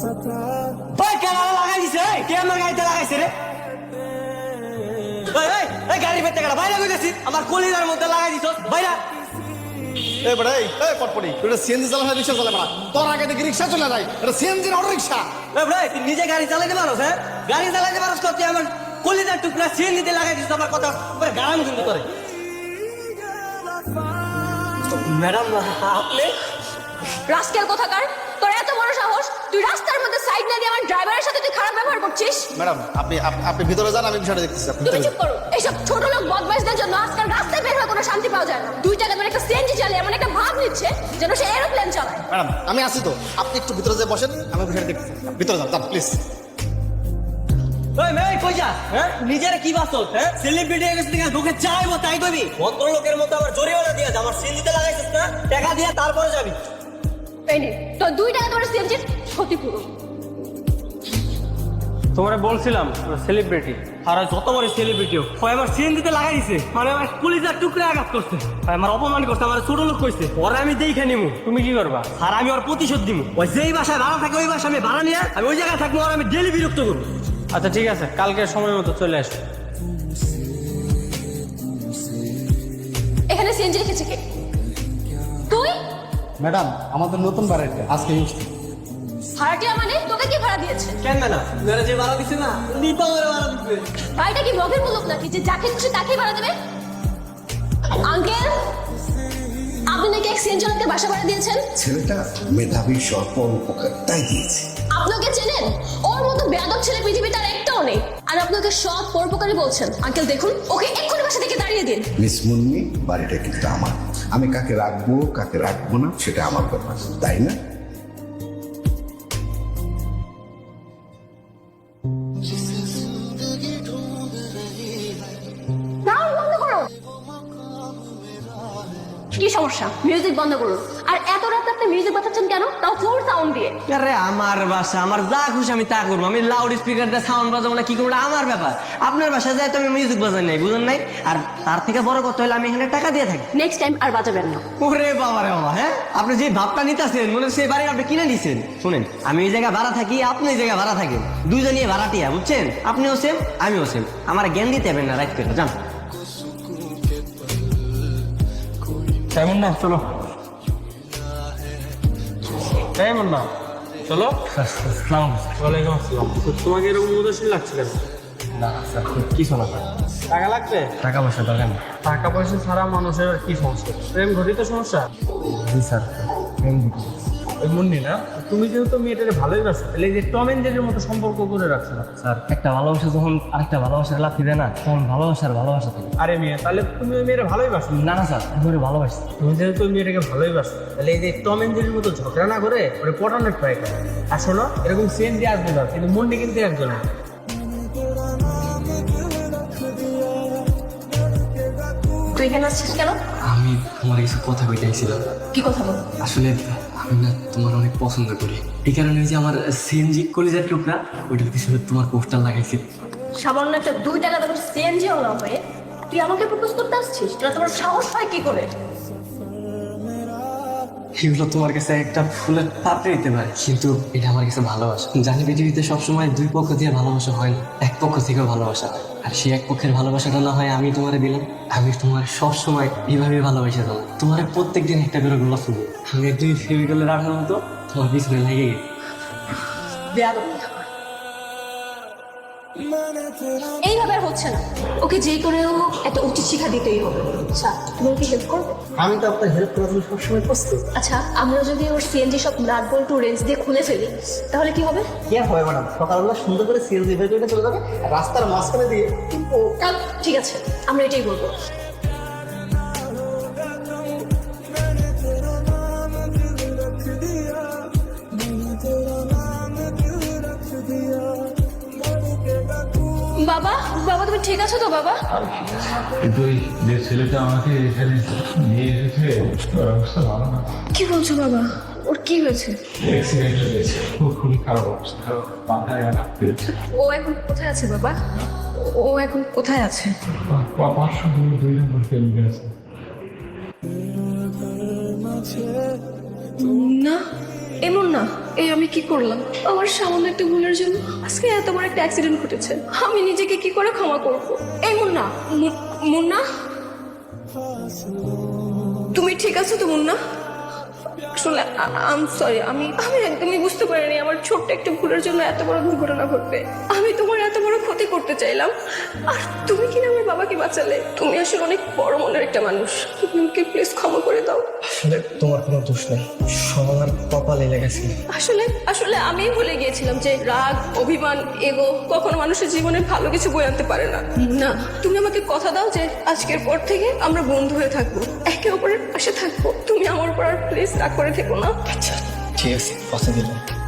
ওই কেনারা লাগাই দিছে এই, কে আমার গাড়িতে লাগাইছে রে এই, এই, এই গাড়ির ভেতরে কেনা বাইরে কইতেছি আমার কলিজার মধ্যে লাগাই দিছ বাইরা এই বড় এই এই পটপটি তুই সিএনজি চালানো রিক্সা চালাবে না তোর আগে দেখি রিক্সা চলে যায় এটা সিএনজি অটো রিক্সা এ ভাই তুই নিজে গাড়ি চালাতে পারো হ্যাঁ গাড়ি চালাতে পারো তো তুই আমার কলিজার টুকরা সিন দিতে লাগাই দিছ আমার কথা পরে গান কিন্তু করে ম্যাডাম আপনি রাস্কেল কোথাকার তোর বড় তুই রাস্তার মধ্যে সাইড না দিয়ে আমার ড্রাইভারের সাথে তুই খারাপ ব্যবহার করছিস? ম্যাডাম আপনি আপ- আপনি ভিতরে যান আমি বিষয়টা দেখতেছি আপনি তুমি ভিতরে চুপ করো। এইসব ছোট লোক বদমাইশদের জন্য আজকাল রাস্তায় বের হয়ে কোনো শান্তি পাওয়া যায় না। দুই টাকা ধরে একটা সিএনজি চালিয়ে এমন একটা ভাব নিচ্ছে যেন সে এরোপ্লেন চালায়। ম্যাডাম আমি আসি তো। আপনি একটু ভিতরে যে বসেন আমি বিষয়টা দেখতেছি। ভিতরে যান যান প্লিজ ওই মেয়ে কই যা? হ্যাঁ? নিজের কি বাসত হ্যাঁ? সেলিব্রিটি গেছিস কিনা তোকে চাইব তাই কবি। ভদ্রলোকের মতো আমার জরিমানা দিয়ে যা আমার সিন দিতে লাগাইছিস না? টাকা দিয়ে তারপরে যাবি। এই নে তো দুই টাকা ধরে সিএনজির ক্ষতিপূরণ তোমারে বলছিলাম সেলিব্রিটি আর যত বড় সেলিব্রিটি হোক ওই আমার সিন দিতে লাগাই দিছে মানে আমার কলিজার টুকরে আঘাত করছে। আমার অপমান করছে আমার ছোট লোক কইছে ওরা আমি দেখে নিমু। তুমি কি করবা? আর আমি ওর প্রতিশোধ দিমু ওই যেই বাসায় ভাড়া থাকে ওই বাসায় আমি ভাড়া নিয়ে আমি ওই জায়গায় থাকব আর আমি ডেলি বিরক্ত করব। আচ্ছা ঠিক আছে কালকে সময় মতো চলে আসো। এখানে সিএনজি রেখেছে কে? তুই? ম্যাডাম আমাদের নতুন বাড়িতে আজকে ভাড়াটিয়া মানে? তোকে কি ভাড়া দিয়েছে? কেন না মেরে যে ভাড়া দিছে না নিপা করে ভাড়া দিবে। বাড়িটা কি মগের মুলুক নাকি? যে যাকে খুশি তাকেই ভাড়া দেবে? আঙ্কেল আপনি নাকি এক লোককে বাসা ভাড়া দিয়েছেন? ছেলেটা মেধাবী স্বল্প উপকার তাই দিয়েছে। আপনাকে চেনেন? ওর মতো বেয়াদব ছেলে পৃথিবীতে আর একটাও নেই। আর আপনাকে সব পরোপকারী বলছেন। আঙ্কেল দেখুন ওকে এক্ষুনি বাসা থেকে দাঁড়িয়ে দিন। মিস মুন্নি বাড়িটা কিন্তু আমার। আমি কাকে রাখব কাকে রাখব না, সেটা আমার ব্যাপার, তাই না? কি সমস্যা? মিউজিক বন্ধ করুন আর আপনি মিউজিক বাজাচ্ছেন কেন? তাও ফুল সাউন্ড দিয়ে। আরে আমার বাসা আমার যা খুশি আমি তা করব। আমি লাউড স্পিকার দিয়ে সাউন্ড বাজাবো না কি করব? আমার ব্যাপার। আপনার বাসায় যাই তো আমি মিউজিক বাজাই নাই বুঝেন নাই? আর তার থেকে বড় কথা হলে আমি এখানে টাকা দিয়ে থাকি। নেক্সট টাইম আর বাজাবেন না। ওরে বাবা রে বাবা হ্যাঁ? আপনি যে ভাবটা নিতেছেন মনে হচ্ছে সেই বাড়ি আপনি কিনে নিছেন। শুনেন আমি এই জায়গায় ভাড়া থাকি আপনি এই জায়গায় ভাড়া থাকেন। দুইজনই ভাড়াটিয়া বুঝছেন? আপনিও সেম আমিও সেম আমার জ্ঞান দিতে হবে না রাইট করে জান তেমন না? চলো। তেমন না। চলো। ওয়ালাইকুম আসসালাম। তোমাকে এরকম উদাসীন লাগছে কেন? না স্যার কিছু না টাকা লাগবে? টাকা পয়সা দরকার নেই। টাকা পয়সা ছাড়া মানুষের কি সমস্যা? প্রেম ঘটিত সমস্যা? জি স্যার। প্রেম ঘটিত। ওই মুন্নি না? তুমি যেহেতু মেয়েটাকে ভালোই বাসো তাহলে এই যে টম এন্ড জেরির মতো সম্পর্ক করে রাখছো। না স্যার একটা ভালোবাসা যখন আরেকটা ভালোবাসার লাফি দেয় না তখন ভালোবাসার ভালোবাসা থাকে। আরে মেয়ে তাহলে তুমি ওই মেয়েটা ভালোই বাসো? না না স্যার একেবারে ভালোবাসি। তুমি যেহেতু ওই মেয়েটাকে ভালোই বাসো তাহলে এই যে টম এন্ড জেরির মতো ঝগড়া না করে ওরে পটানোর ট্রাই করো। আর শোনো এরকম সেন দিয়ে আসবে না কিন্তু মুন্নি কিন্তু একজন না। তুই এখানে আসছিস কেন? আমি তোমার কিছু কথা কইতে আইছিলাম। কি কথা বল? আসলে আমি না তোমার অনেক পছন্দ করি। এই কারণে ওই যে আমার সিএনজি কলিজার টুকরা ওইটার পিছনে তোমার পোস্টার লাগাইছি। সামান্য একটা দুই টাকা তখন সিএনজি না হয়ে তুই আমাকে প্রপোজ করতে আসছিস? তোমার সাহস হয় কি করে? এগুলো তোমার কাছে একটা ফুলের পাপড়ি দিতে পারে। কিন্তু এটা আমার কাছে ভালোবাসা। জানি পৃথিবীতে সবসময় দুই পক্ষ দিয়ে ভালোবাসা হয় না, এক পক্ষ থেকেও ভালোবাসা হয়। আর সে এক পক্ষের ভালোবাসাটা না হয় আমি তোমার দিলাম আমি তোমার সবসময় এইভাবে ভালোবাসা দিলাম তোমার প্রত্যেক দিন একটা করে গোলাপ ফুল আমি দুই ফেমিকলে রাখার মতো তোমার পিছনে লেগে গেছি। এইভাবে আর হচ্ছে না। ওকে যে করেও একটা উচিত শিক্ষা দিতেই হবে। আচ্ছা তুমি ওকে হেল্প করবে? আমি তো আপনার হেল্প করার জন্য সবসময় প্রস্তুত। আচ্ছা আমরা যদি ওর সিএনজি সব নাট বল্টু রেঞ্জ দিয়ে খুলে ফেলি তাহলে কি হবে? কি আর হবে ম্যাডাম সকালবেলা সুন্দর করে সিএনজি বের করে চলে যাবে রাস্তার মাঝখানে দিয়ে ঠিক আছে আমরা এটাই বলব। বাবা বাবা তুমি ঠিক আছো তো বাবা? কিন্তু যে ছেলেটা আমাকে এখানে নিয়ে এসেছে ওর অবস্থা ভালো না। কি বলছো বাবা? ওর কি হয়েছে? অ্যাক্সিডেন্ট হয়েছে খুব খুবই খারাপ অবস্থা। মাথায় আঘাত পেয়েছে। ও এখন কোথায় আছে বাবা? ও এখন কোথায় আছে? পাঁচশো দুই দুই নম্বর কেন্দ্রে আছে। না? এমন না। এই আমি কি করলাম? আমার সামান্য একটা ভুলের জন্য আজকে এত বড় একটা অ্যাক্সিডেন্ট ঘটেছে। আমি নিজেকে কি করে ক্ষমা করব? এই মুন্না মুন্না? তুমি ঠিক আছো তো, মুন্না? আসলে আম সরি আমি আমি একদমই বুঝতে পারিনি আমার ছোট্ট একটা ভুলের জন্য এত বড় দুর্ঘটনা ঘটবে। আমি তোমার এত বড় ক্ষতি করতে চাইলাম। আর তুমি কিনা আমার বাবাকে বাঁচালে? তুমি আসলে অনেক বড় মনের একটা মানুষ। তুমি আমাকে প্লিজ ক্ষমা করে দাও। আসলে তোমার কোনো দোষ নেই। সব আমার কপালে লেগেছে। আসলে আসলে আমি ভুলে গিয়েছিলাম যে রাগ অভিমান এগো কখনো মানুষের জীবনে ভালো কিছু বয়ে আনতে পারে না। না। তুমি আমাকে কথা দাও যে আজকের পর থেকে আমরা বন্ধু হয়ে থাকব। একে অপরের পাশে থাকব। তুমি আমার উপর আর প্লিজ রাগ করে থেকো না আচ্ছা ঠিক আছে কথা দিলাম।